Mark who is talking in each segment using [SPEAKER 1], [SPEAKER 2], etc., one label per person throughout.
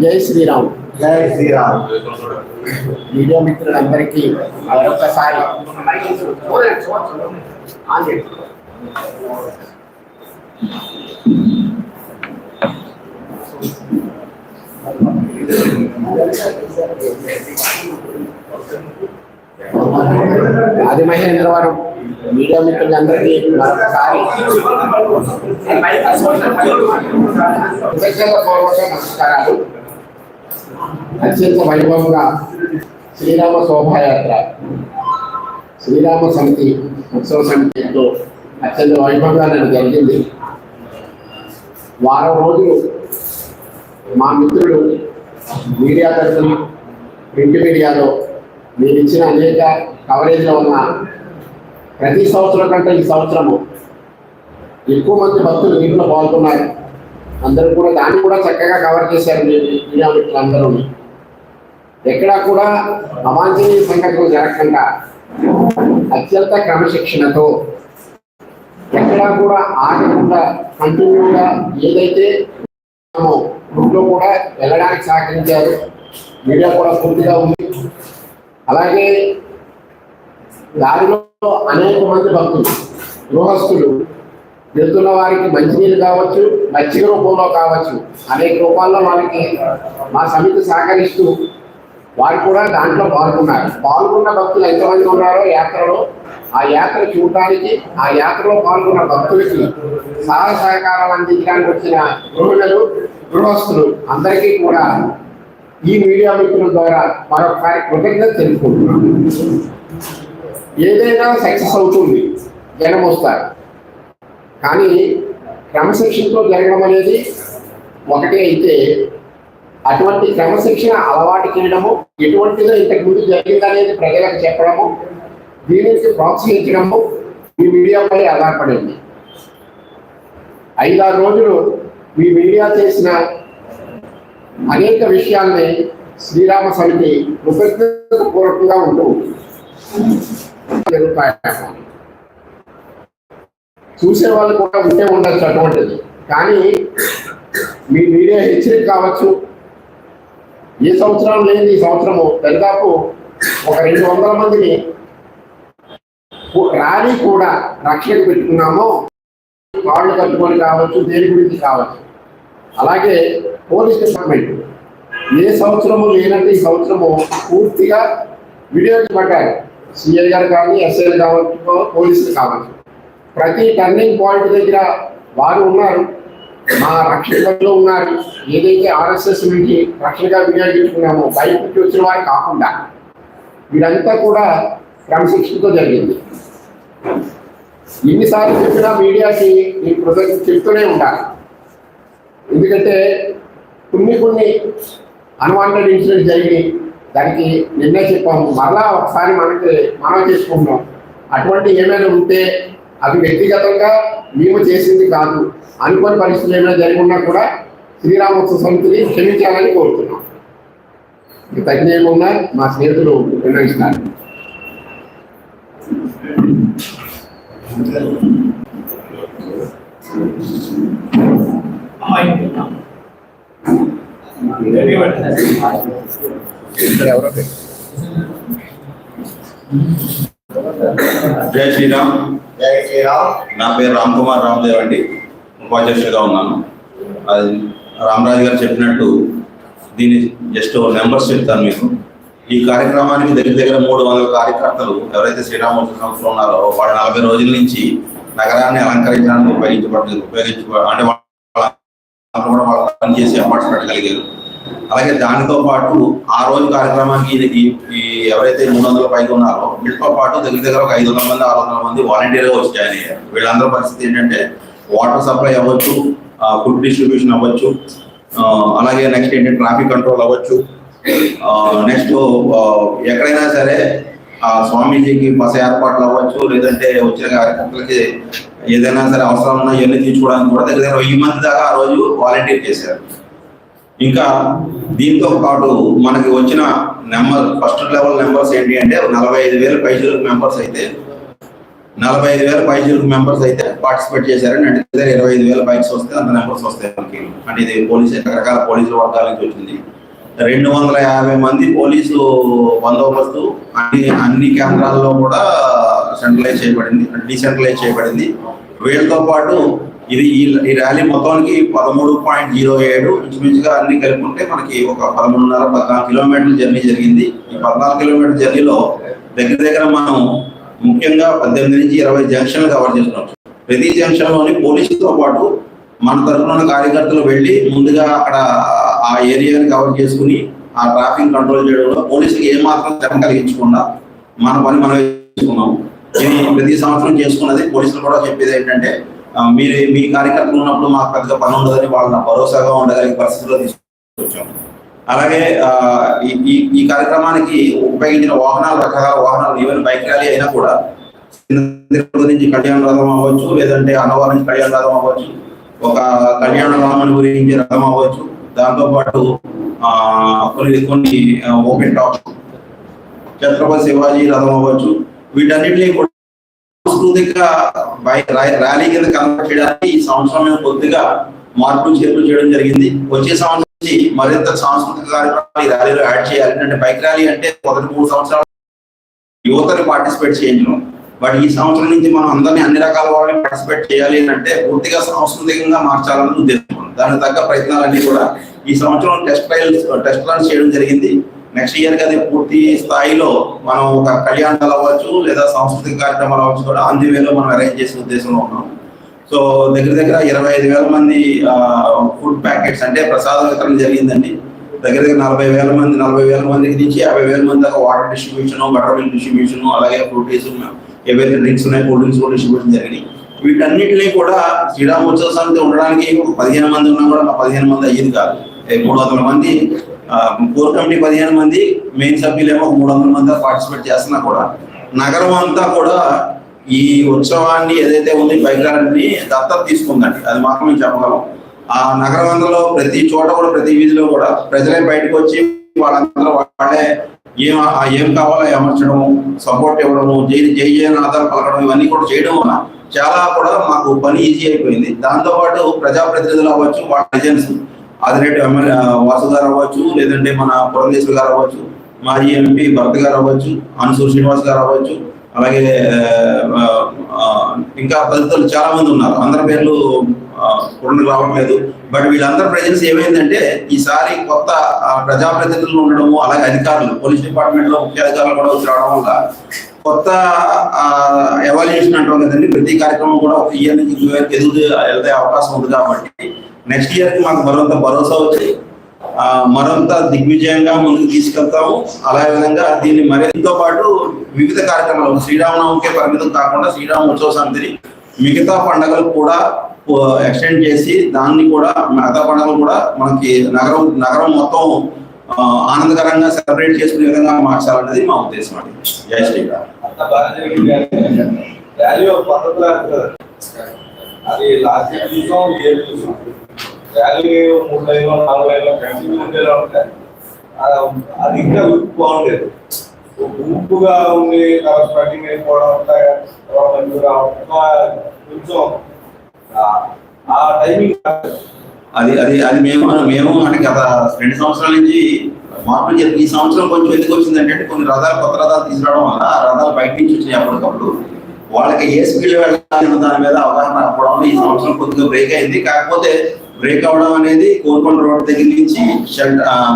[SPEAKER 1] జై శ్రీరామ్
[SPEAKER 2] జై శ్రీరామ్.
[SPEAKER 1] మీడియా మిత్రులందరికీ మరొకసారి ఆది మహేంద్ర వారు మీడియా మిత్రులందరికీ మరొకసారి నమస్కారాలు. అత్యంత వైభవంగా శ్రీరామ శోభాయాత్ర శ్రీరామ సమితి ఉత్సవ సమితిలో అత్యంత వైభవంగా నాకు జరిగింది వారం రోజులు మా మిత్రులు మీడియా దర్శనం ప్రింట్ మీడియాలో మీరు ఇచ్చిన అనేక కవరేజ్లో ఉన్న ప్రతి సంవత్సరం కంటే ఈ సంవత్సరము ఎక్కువ మంది భక్తులు దీంట్లో పాల్గొన్నారు. అందరూ కూడా దాన్ని కూడా చక్కగా కవర్ చేశారు మీరు మీడియా మిత్రులందరూ ఎక్కడా కూడా అవాంఛనీయ సంఘటనలు జరగకుండా అత్యంత క్రమశిక్షణతో ఎక్కడా కూడా ఆగకుండా కంటిన్యూగా ఏదైతే మనము గ్రూప్లో కూడా వెళ్ళడానికి సహకరించారు. మీడియా కూడా పూర్తిగా ఉంది. అలాగే దారిలో అనేక మంది భక్తులు గృహస్థులు వెళ్తున్న వారికి మంచినీళ్ళు కావచ్చు మజ్జిగ రూపంలో కావచ్చు అనేక రూపాల్లో వాళ్ళకి మా సమితి సహకరిస్తూ వారు కూడా దాంట్లో పాల్గొన్నారు. పాల్గొన్న భక్తులు ఎంతమంది ఉన్నారో యాత్రలో ఆ యాత్ర చూడటానికి ఆ యాత్రలో పాల్గొన్న భక్తులకి సహాయ సహకారాలు అందించడానికి వచ్చిన గృహిణులు గృహస్థులు అందరికీ కూడా ఈ మీడియా మిత్రుల ద్వారా మరొకసారి కృతజ్ఞత తెలుసుకుంటున్నాను ఏదైనా సక్సెస్ అవుతుంది జనం వస్తారు. కానీ క్రమశిక్షణతో జరగడం అనేది ఒకటే అయితే అటువంటి క్రమశిక్షణ అలవాటు చేయడము ఎటువంటిదో ఇంతకు ముందు జరిగిందనేది ప్రజలకు చెప్పడము దీనికి ప్రోత్సహించడము మీ మీడియాపై ఆధారపడింది. ఐదారు రోజులు మీ మీడియా చేసిన అనేక విషయాల్ని శ్రీరామ సమితి కృతజ్ఞత పూర్వకంగా ఉంటూ జరుగుతాయి. చూసే వాళ్ళు కూడా ఉంటే ఉండొచ్చు అటువంటిది. కానీ మీ మీడియా హెచ్చరిక కావచ్చు ఏ సంవత్సరం లేని ఈ సంవత్సరము దాదాపు ఒక రెండు వందల మందిని ర్యాలీ కూడా రక్షణ పెట్టుకున్నాము. కాళ్ళు కట్టుకొని కావచ్చు దేని గురించి కావచ్చు. అలాగే పోలీస్ డిపార్ట్మెంట్. ఏ సంవత్సరము లేనంటే ఈ సంవత్సరము పూర్తిగా వీడియోకి పడ్డారు సిఐ గారు కానీ ఎస్ఐ కావచ్చు పోలీసులు కావచ్చు. ప్రతి టర్నింగ్ పాయింట్ దగ్గర వారు ఉన్నారు. మా రక్షణలో ఉన్నారు. ఏదైతే ఆర్ఎస్ఎస్ నుంచి రక్షణగా వినియోగించుకున్నామో బయట నుంచి వచ్చిన వారు కాకుండా వీరంతా కూడా క్రమశిక్షణతో జరిగింది. ఎన్నిసార్లు చెప్పినా మీడియాకి ఈ కృతజ్ఞత చెప్తూనే ఉంటారు. ఎందుకంటే కొన్ని కొన్ని అన్వాంటెడ్ ఇన్సిడెంట్ జరిగి దానికి నిన్నే చెప్పాము. మరలా ఒకసారి మనకి మనం చేసుకుంటున్నాం. అటువంటి ఏమైనా ఉంటే అవి వ్యక్తిగతంగా మేము చేసింది కాదు. అనుకోని పరిస్థితులు ఏమైనా జరిగి ఉన్నా కూడా శ్రీరామోత్సవ సమితిని క్షమించాలని కోరుతున్నాం. ఇక తగిన ఏమున్నా మా స్నేహితులు నిర్ణయిస్తారు.
[SPEAKER 2] జయ
[SPEAKER 1] ఎవరో
[SPEAKER 2] జై శ్రీరామ్. నా పేరు రామ్ కుమార్ రామ్దేవ్ అండి. ఉపాధ్యక్షుడిగా ఉన్నాను. అది రామరాజు గారు చెప్పినట్టు దీని జస్ట్ నెంబర్స్ చెప్తాను మీకు. ఈ కార్యక్రమానికి దగ్గర దగ్గర మూడు వందల కార్యకర్తలు ఎవరైతే శ్రీరామూర్తి సంస్థలో ఉన్నారో వాళ్ళు నలభై రోజుల నుంచి నగరాన్ని అలంకరించడానికి ఉపయోగించబడి ఉపయోగించబడ అంటే వాళ్ళ కూడా వాళ్ళు పనిచేసి అవార్డ్స్ పెట్టగలిగారు అలాగే దానితో పాటు ఆ రోజు కార్యక్రమానికి ఇది- ఈ ఎవరైతే మూడు వందల పైగా ఉన్నారో వీళ్ళతో పాటు దగ్గర దగ్గర ఒక ఐదు వందల మంది ఆరు వందల మంది వాలంటీర్గా వచ్చి జాయిన్ అయ్యారు. వీళ్ళందరి పరిస్థితి ఏంటంటే వాటర్ సప్లై అవ్వచ్చు ఫుడ్ డిస్ట్రిబ్యూషన్ అవ్వచ్చు అలాగే నెక్స్ట్ ఏంటంటే ట్రాఫిక్ కంట్రోల్ అవ్వచ్చు. నెక్స్ట్ ఎక్కడైనా సరే ఆ స్వామీజీకి బస ఏర్పాట్లు అవ్వచ్చు లేదంటే వచ్చిన కార్యకర్తలకి ఏదైనా సరే అవసరం ఉన్నా ఇవన్నీ తీర్చుకోవడానికి కూడా దగ్గర దగ్గర వెయ్యి మంది దాకా ఆ రోజు వాలంటీర్ చేశారు. ఇంకా దీంతో పాటు మనకి వచ్చిన నెంబర్ ఫస్ట్ లెవెల్ నెంబర్స్ ఏంటి అంటే నలభై ఐదు వేల పైసలకు మెంబర్స్ అయితే నలభై ఐదు వేల పైసలకు మెంబర్స్ అయితే పార్టిసిపేట్ చేశారని అంటే ఇరవై ఐదు వేల బైక్స్ వస్తే అంత నెంబర్స్ వస్తాయి మనకి. అంటే ఇది పోలీసు రకరకాల పోలీసుల వర్గాల నుంచి వచ్చింది. రెండు వందల యాభై మంది పోలీసు బందోబస్తు అన్ని అన్ని కేంద్రాల్లో కూడా సెంట్రలైజ్ చేయబడింది డీసెంట్రలైజ్ చేయబడింది. వీళ్ళతో పాటు ఇది ఈ ర్యాలీ మొత్తానికి పదమూడు పాయింట్ జీరో ఏడు ఇంచుమించుగా అన్ని కలుపుకుంటే మనకి ఒక పదమూడున్నర పద్నాలుగు కిలోమీటర్ల జర్నీ జరిగింది. ఈ పద్నాలుగు కిలోమీటర్ల జర్నీలో దగ్గర దగ్గర మనం ముఖ్యంగా పద్దెనిమిది నుంచి ఇరవై జంక్షన్లు కవర్ చేస్తున్నాం. ప్రతి జంక్షన్లోని పోలీసులతో పాటు మన తరఫున ఉన్న కార్యకర్తలు వెళ్ళి ముందుగా అక్కడ ఆ ఏరియాని కవర్ చేసుకుని ఆ ట్రాఫిక్ కంట్రోల్ చేయడంలో పోలీసులకు ఏమాత్రం శ్రమ కలిగించకుండా మన పని మనం చేసుకున్నాం. ఇది ప్రతి సంవత్సరం చేసుకున్నది పోలీసులు కూడా చెప్పేది ఏంటంటే మీరు మీ కార్యకర్తలు ఉన్నప్పుడు మాకు పెద్దగా పని ఉండదని వాళ్ళ భరోసాగా ఉండగలిగే పరిస్థితిలో తీసుకొచ్చాం. అలాగే ఆ, ఈ ఈ- కార్యక్రమానికి ఉపయోగించిన వాహనాలు రకరకాల వాహనాలు ఈవెన్ బైక్ ర్యాలీ అయినా కూడా నుంచి కళ్యాణ రథం అవ్వచ్చు లేదంటే అన్నవరం నుంచి కళ్యాణ రథం అవ్వచ్చు ఒక కళ్యాణ రాముని గురించి రథం అవ్వచ్చు దాంతో పాటు ఆ, కొన్ని కొన్ని ఓపెన్ టాప్ ఛత్రపతి శివాజీ రథం అవ్వచ్చు వీటన్నిటినీ కూడా సాంస్కృతిక ర్యాలీ కింద కన్వర్ట్ చేయడానికి ఈ సంవత్సరం మేము కొద్దిగా మార్పులు చేర్పులు చేయడం జరిగింది. వచ్చే సంవత్సరం నుంచి మరింత సాంస్కృతిక కార్యక్రమాలు ఈ ర్యాలీలో యాడ్ చేయాలి. అంటే బైక్ ర్యాలీ అంటే మొదటి మూడు సంవత్సరాలు యువతని పార్టిసిపేట్ చేయించడం బట్ ఈ సంవత్సరం నుంచి మనం అందరినీ అన్ని రకాల వాళ్ళని పార్టిసిపేట్ చేయాలి అని అంటే పూర్తిగా సాంస్కృతికంగా మార్చాలని ఉద్దేశం. దానికి తగ్గ ప్రయత్నాలన్నీ కూడా ఈ సంవత్సరం టెస్ట్ ట్రయల్స్ టెస్ట్ రన్స్ చేయడం జరిగింది. నెక్స్ట్ ఇయర్కి అది పూర్తి స్థాయిలో మనం ఒక కళ్యాణాలు అవ్వచ్చు లేదా సాంస్కృతిక కార్యక్రమాలు అవ్వచ్చు కూడా అంది వేలో మనం అరేంజ్ చేసే ఉద్దేశంలో ఉన్నాం. సో దగ్గర దగ్గర ఇరవై ఐదు వేల మంది ఫుడ్ ప్యాకెట్స్ అంటే ప్రసాద వితరణ జరిగిందండి. దగ్గర దగ్గర నలభై వేల మంది నలభై వేల మందికి నుంచి యాభై వేల మంది దాకా water distribution butter milk distribution అలాగే ఫ్రూటీస్ ఏవైతే డ్రింక్స్ ఉన్నాయి కూల్ డ్రింక్స్ కూడా డిస్ట్రిబ్యూషన్ జరిగినాయి. వీటన్నిటిని కూడా శ్రీరామోత్సవ సమితి ఉండడానికి పదిహేను మంది ఉన్నా కూడా పదిహేను మంది అయ్యేది కాదు. మూడు వందల మంది కోర్ కమిటీ పదిహేను మంది మెయిన్ సభ్యులేమో మూడు వందల మంది పార్టిసిపేట్ చేస్తున్నా కూడా. నగరం అంతా కూడా ఈ ఉత్సవాన్ని ఏదైతే ఉంది బైక్రాన్ని దత్తత తీసుకుందండి. అది మాత్రం మేము చెప్పగలం. ఆ నగరం అందులో ప్రతి చోట కూడా ప్రతి వీధిలో కూడా ప్రజలే బయటకు వచ్చి వాళ్ళందరూ వాళ్ళే ఏం ఏం కావాలో అమర్చడం సపోర్ట్ ఇవ్వడము జై జై జయ ఆధార పలకడం ఇవన్నీ కూడా చేయడం వల్ల చాలా కూడా మాకు పని ఈజీ అయిపోయింది. దాంతో పాటు ప్రజాప్రతినిధులు అవ్వచ్చు వాళ్ళ ఏజెన్సీ ఆదిరెడ్డి ఎమ్మెల్యే వాసు గారు అవ్వచ్చు లేదంటే మన పురంధేశ్వరి గారు అవ్వచ్చు మాజీ ఎంపీ భరత్ గారు అవ్వచ్చు అన్సూర్ శ్రీనివాస్ గారు అవ్వచ్చు అలాగే ఇంకా తదితరులు చాలా మంది ఉన్నారు. అందరి పేర్లు పురండి రావట్లేదు. బట్ వీళ్ళందరి ప్రజెన్స్ ఏమైందంటే ఈసారి కొత్త ప్రజాప్రతినిధులు ఉండడము అలాగే అధికారులు పోలీస్ డిపార్ట్మెంట్లో ముఖ్య అధికారులు కూడా వచ్చి రావడం వల్ల కొత్త ఎవాల్యుయేషన్ అంటాం కదండి ప్రతి కార్యక్రమం కూడా ఒక ఇయర్ నుంచి కి ఎదుగు వెళ్తే అవకాశం ఉంది కాబట్టి నెక్స్ట్ ఇయర్ మాకు మరొంత భరోసా వచ్చి మరొంత మరింత దిగ్విజయంగా ముందుకు తీసుకెళ్తాము. అలాగే విధంగా దీన్ని మరింతో పాటు వివిధ కార్యక్రమాలు శ్రీరామనవమికే పరిమితం కాకుండా శ్రీరామ ఉత్సవ సమితిని మిగతా పండుగలు కూడా ఎక్స్టెండ్ చేసి దాన్ని కూడా మిగతా పండుగలు కూడా మనకి నగరం నగరం మొత్తం ఆనందకరంగా సెలబ్రేట్ చేసుకునే విధంగా మార్చాలన్నది మా ఉద్దేశం అండి. జై శ్రీరామ్.
[SPEAKER 3] ఒక అది లాస్ట్ చూసాం. ఈ మూడు లైన్లో నాలుగు ఐదులో కంటిన్యూ ఉండేలా ఉంటే అది ఇంకా లుక్ బాగుండేది గుంపుగా ఉండి తర్వాత స్టార్టింగ్ అయిపోవడం తర్వాత కొంచెం ఆ- టైమింగ్
[SPEAKER 2] అది అది అది మేము మేము అంటే గత రెండు సంవత్సరాల నుంచి మార్పులు జరిగి ఈ సంవత్సరం కొంచెం ఎందుకు వచ్చిందంటే కొన్ని రథాలు కొత్త రథాలు తీసుకురావడం వల్ల ఆ రథాలు బయట నుంచి వచ్చినాయి అప్పటికప్పుడు. వాళ్ళకి ఏ స్పీడ్ వెళ్ళాలి దాని మీద అవగాహన రావడం ఈ సంవత్సరం కొద్దిగా బ్రేక్ అయింది. కాకపోతే బ్రేక్ అవ్వడం అనేది కోరుకొండ రోడ్ దగ్గర నుంచి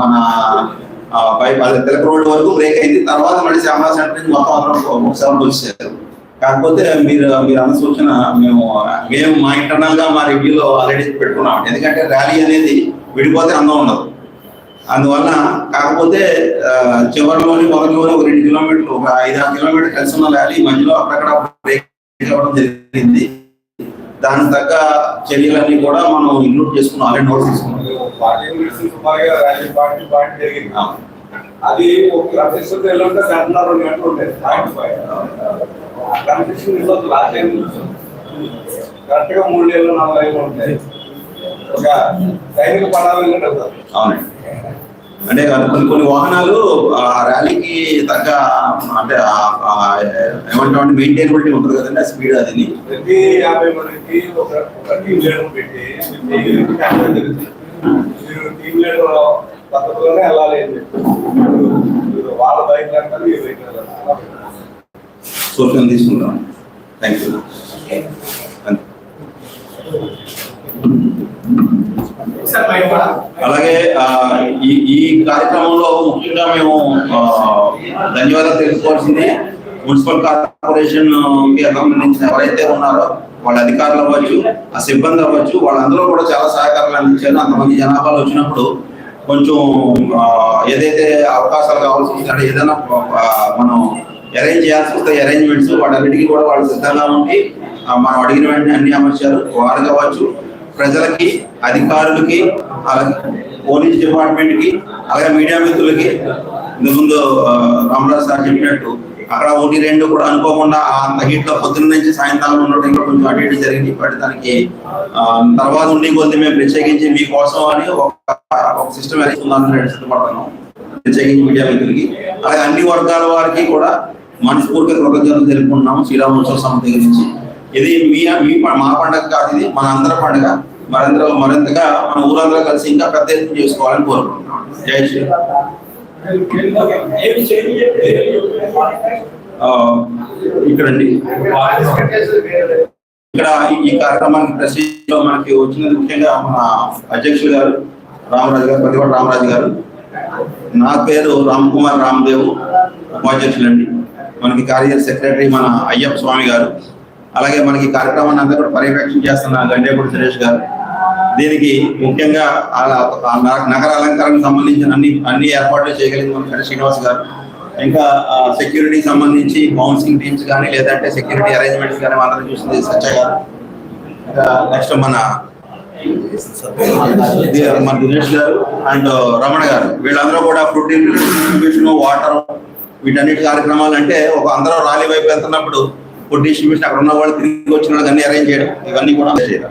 [SPEAKER 2] మన పై తెలక రోడ్ వరకు బ్రేక్ అయింది. తర్వాత మళ్ళీ శ్యామలా సెంటర్ నుంచి మొత్తం అందరం ఒకసారి వచ్చేసారు కాకపోతే మీరు మీరు అన్న సూచన మేము మేము మా ఇంటర్నల్గా మా రివ్యూలో ఆల్రెడీ పెట్టుకున్నాం. ఎందుకంటే ర్యాలీ అనేది విడిపోతే అందం ఉండదు. అందువల్ల కాకపోతే చివరిలోని మొదటిలోని ఒక రెండు కిలోమీటర్లు ఒక ఐదు ఆరు కిలోమీటర్లు కలిసి ఉన్న ర్యాలీ మధ్యలో అక్కడక్కడ బ్రేక్ అవ్వడం జరిగింది. దానికి తగ్గ చర్యలన్నీ కూడా మనం ఇంక్లూడ్ చేసుకున్నాం ఆల్రెడీ నోట్ తీసుకున్నాం.
[SPEAKER 3] అది ఒక కన్ఫెషన్ వెళ్ళంటే గంటన్నర రెండు గంటలు point five confession result last time కరెక్ట్గా మూడు ఏళ్ళు నాలుగు ఏళ్ళు ఉంటాయి ఒక సైనిక పడాలి
[SPEAKER 2] అవునండి. అంటే కొన్ని కొన్ని వాహనాలు ఆ ర్యాలీకి తగ్గ అంటే ఏమంటామంటే మెయింటైనబిలిటీ ఉంటుంది కదండి ఆ స్పీడ్ అది.
[SPEAKER 3] ప్రతి యాభై మందికి ఒక టీమ్ లీడర్ పెట్టి మీరు టీమ్ లీడర్ పద్ధతిలోనే వెళ్ళాలి అని చెప్పి. మీరు వాళ్ళ బైక్ అంటారు మీ బైక్
[SPEAKER 2] సూచన తీసుకుంటాం థ్యాంక్ యూ అలాగే ఈ ఈ కార్యక్రమంలో ముఖ్యంగా మేము ధన్యవాదాలు తెలుసుకోవాల్సింది. మున్సిపల్ కార్పొరేషన్కి సంబంధించిన ఎవరైతే ఉన్నారో వాళ్ళ అధికారులు అవ్వచ్చు ఆ సిబ్బంది అవ్వచ్చు వాళ్ళందరూ కూడా చాలా సహకారాలు అందించారు. అంతమంది జనాభాలు వచ్చినప్పుడు కొంచెం ఏదైతే అవకాశాలు కావాల్సి వస్తే అంటే ఏదైనా మనం అరేంజ్ చేయాల్సి వస్తే అరేంజ్మెంట్స్ వాటన్నిటికీ కూడా వాళ్ళు సిద్ధంగా ఉండి మనం అడిగిన వెంటనే అన్ని అమర్చారు. వారు కావచ్చు ప్రజలకి అధికారులకి అలాగే పోలీస్ డిపార్ట్మెంట్కి అలాగే మీడియా మిత్రులకి ముందు ఆ, రామరాజు సార్ చెప్పినట్టు అక్కడ ఒకటి రెండు కూడా అనుకోకుండా అంత హీట్లో పొద్దున్న నుంచి సాయంత్రం ఉండటం ఇంకా కొంచెం అటు ఇటు జరిగింది. ఇప్పటి దానికి తర్వాత ఉండి కొద్ది మేము ప్రత్యేకించి మీకోసం అని ఒక ఒక సిస్టమ్ వేసుకుందామని సిద్ధపడుతున్నాం ప్రత్యేకించి మీడియా మిత్రులకి. అలాగే అన్ని వర్గాల వారికి కూడా మనస్ఫూర్తిగా కృతజ్ఞతలు తెలుపుకుంటున్నాము. శ్రీరామోత్సవ సమితి గురించి. ఇది మీ మీ మా పండగ కాదు ఇది మన అందరి పండుగ. మరింత మరింతగా మన ఊరందరూ కలిసి ఇంకా పెద్ద ఎత్తున చేసుకోవాలని కోరుకుంటున్నాం. జై శ్రీరామ్ ఇక్కడండి. ఇక్కడ ఈ- కార్యక్రమానికి ప్రసిద్ధిలో మనకి వచ్చినది ముఖ్యంగా మన అధ్యక్షులు గారు రామరాజు గారు ప్రతిభట రామరాజు గారు. నా పేరు రామ్ కుమార్ రామ్దేవ్ ఉపాధ్యక్షులండి. మనకి కార్యదర్శి సెక్రటరీ మన అయ్యప్ప స్వామి గారు. అలాగే మనకి కార్యక్రమాన్ని అంతా కూడా పర్యవేక్షణ చేస్తున్న గండేపూడి సురేష్ గారు. దీనికి ముఖ్యంగా నగర అలంకరణకు సంబంధించిన అన్ని అన్ని ఏర్పాట్లు చేయగలిగిన మన శ్రీనివాస్ గారు. ఇంకా సెక్యూరిటీ సంబంధించి బౌన్సింగ్ టీమ్స్ కానీ లేదంటే సెక్యూరిటీ అరేంజ్మెంట్స్ కానీ అందరం చూసింది సత్య గారు. ఇంకా నెక్స్ట్ మన మన దినేష్ గారు అండ్ రమణ గారు. వీళ్ళందరూ కూడా ఫుడ్ డిస్ట్రిబ్యూషన్ వాటర్ వీటన్నిటి కార్యక్రమాలు అంటే ఒక అందరూ ర్యాలీ వైపు వెళ్తున్నప్పుడు ఫుడ్ డిస్ట్రిబ్యూషన్ అక్కడ ఉన్న వాళ్ళు తిరిగి వచ్చిన వాళ్ళకి అన్ని అరేంజ్ చేయడం. ఇవన్నీ కూడా చేయడం